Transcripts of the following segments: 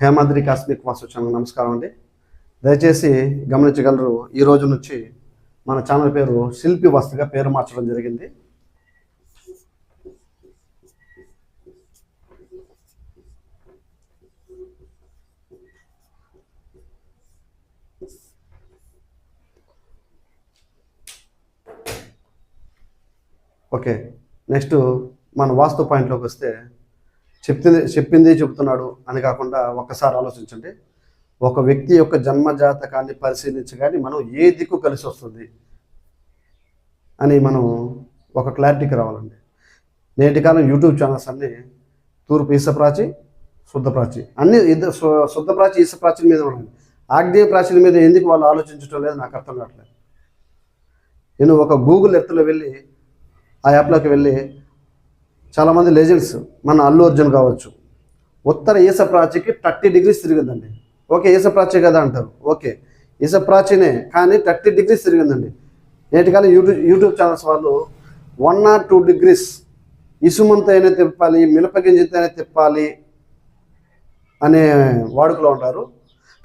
Hemadri cosmic Vasu channel నమస్కారం అండి. దయచేసి గమనించగలరు ఈ రోజు నుంచి మన ఛానల్ పేరు శిల్పి వస్తుగా పేరు మార్చడం జరిగింది. ఓకే నెక్స్ట్ మన వాస్తు పాయింట్లోకి వస్తే చెప్పింది చెప్పింది చెబుతున్నాడు అని కాకుండా ఒక్కసారి ఆలోచించండి. ఒక వ్యక్తి యొక్క జన్మ జాతకాన్ని పరిశీలించగానే మనం ఏ దిక్కు కలిసి వస్తుంది అని మనం ఒక క్లారిటీకి రావాలండి. నేటి కాలం యూట్యూబ్ ఛానల్స్ అన్నీ తూర్పు ఈసప్రాచి శుద్ధప్రాచి అన్ని ఇద్దరు శుద్ధప్రాచి ఈసప్రాచి మీద ఉండండి ఆగ్నేయ ప్రాచీన మీద ఎందుకు వాళ్ళు ఆలోచించడం లేదు? నాకు అర్థం కావట్లేదు. నేను ఒక గూగుల్ ఎర్త్లో వెళ్ళి ఆ యాప్లోకి వెళ్ళి చాలామంది లెజెండ్స్ మన అల్లు అర్జున్ కావచ్చు. ఉత్తర ఈస థర్టీ డిగ్రీస్ తిరిగిందండి. ఓకే ఈసప్రాచి కదా అంటారు. ఓకే ఈస ప్రాచీనే కానీ థర్టీ డిగ్రీస్ తిరిగిందండి. నేటికాలం యూట్యూబ్ యూట్యూబ్ ఛానల్స్ వాళ్ళు వన్ ఆర్ టూ డిగ్రీస్ ఇసుమంత అయినా తిప్పాలి మినపగింజతో తిప్పాలి అనే వాడుకలో ఉంటారు.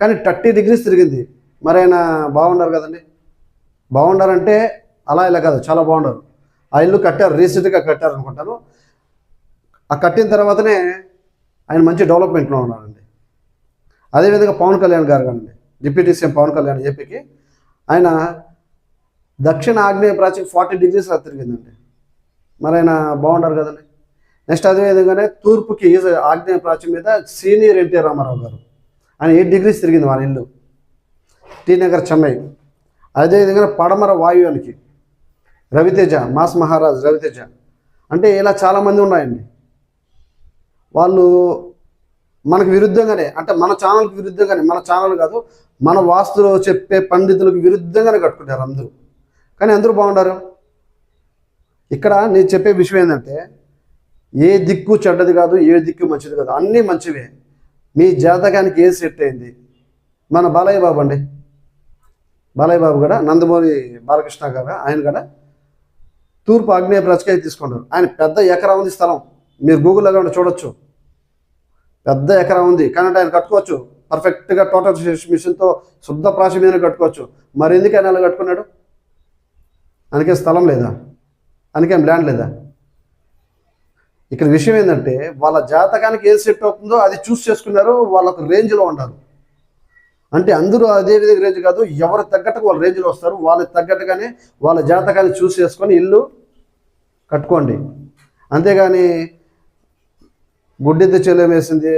కానీ థర్టీ డిగ్రీస్ తిరిగింది. మరైనా ఆయన బాగుండారు కదండి. బాగుండారంటే అలా ఇలా కాదు చాలా బాగుండారు. ఆ ఇల్లు కట్టారు రీసెంట్గా కట్టారు అనుకుంటాను ఆ కట్టిన తర్వాతనే ఆయన మంచి డెవలప్మెంట్లో ఉన్నాడండి. అదేవిధంగా పవన్ కళ్యాణ్ గారు కానండి డిప్యూటీ సీఎం పవన్ కళ్యాణ్ ఏపీకి ఆయన దక్షిణ ఆగ్నేయ ప్రాచీన ఫార్టీ డిగ్రీస్ అలా తిరిగిందండి. మరి ఆయన బాగుండారు కదండి. నెక్స్ట్ అదేవిధంగానే తూర్పుకి ఆగ్నేయ ప్రాచీన మీద సీనియర్ ఎన్టీఆర్ రామారావు గారు. ఆయన ఎయిట్ డిగ్రీస్ తిరిగింది వాళ్ళ ఇల్లు. టీ నగర్ చెన్నై. అదేవిధంగా పడమర వాయువునికి రవితేజ మాస్ మహారాజ్ రవితేజ. అంటే ఇలా చాలామంది ఉన్నాయండి. వాళ్ళు మనకు విరుద్ధంగానే అంటే మన ఛానల్కి విరుద్ధంగానే మన ఛానల్ కాదు మన వాస్తులో చెప్పే పండితులకు విరుద్ధంగానే కట్టుకుంటారు అందరూ. కానీ అందరూ బాగుంటారు ఇక్కడ నేను చెప్పే విషయం ఏంటంటే ఏ దిక్కు చెడ్డది కాదు ఏ దిక్కు మంచిది కాదు అన్నీ మంచివే. మీ జాతకానికి ఏది సెట్ అయింది? మన బాలయ్య బాబు అండి. బాలయ్య బాబు కూడా నందమూరి బాలకృష్ణ గారు ఆయన కూడా తూర్పు ఆగ్నేయ ప్రచకాయ తీసుకుంటారు ఆయన పెద్ద ఎకరా ఉంది స్థలం. మీరు గూగుల్లో కూడా చూడొచ్చు. పెద్ద ఎకరా ఉంది. కానీ ఆయన కట్టుకోవచ్చు. పర్ఫెక్ట్గా టోటల్ మిషన్తో శుద్ధ ప్రాచి మీద కట్టుకోవచ్చు. మరి ఎందుకు ఆయన అలా కట్టుకున్నాడు? అందుకే స్థలం లేదా? అందుకేం ల్యాండ్ లేదా? ఇక్కడ విషయం ఏంటంటే వాళ్ళ జాతకానికి ఏది సెట్ అవుతుందో అది చూస్ చేసుకున్నారు. వాళ్ళకు రేంజ్లో ఉంటారు అంటే అందరూ అదే విధంగా రేంజ్ కాదు. ఎవరు తగ్గట్టుగా వాళ్ళ రేంజ్లో వస్తారు. వాళ్ళకి తగ్గట్టుగానే వాళ్ళ జాతకాన్ని చూస్ చేసుకొని ఇల్లు కట్టుకోండి. అంతేగాని గుడ్డెద్దు చెల్లెం వేసింది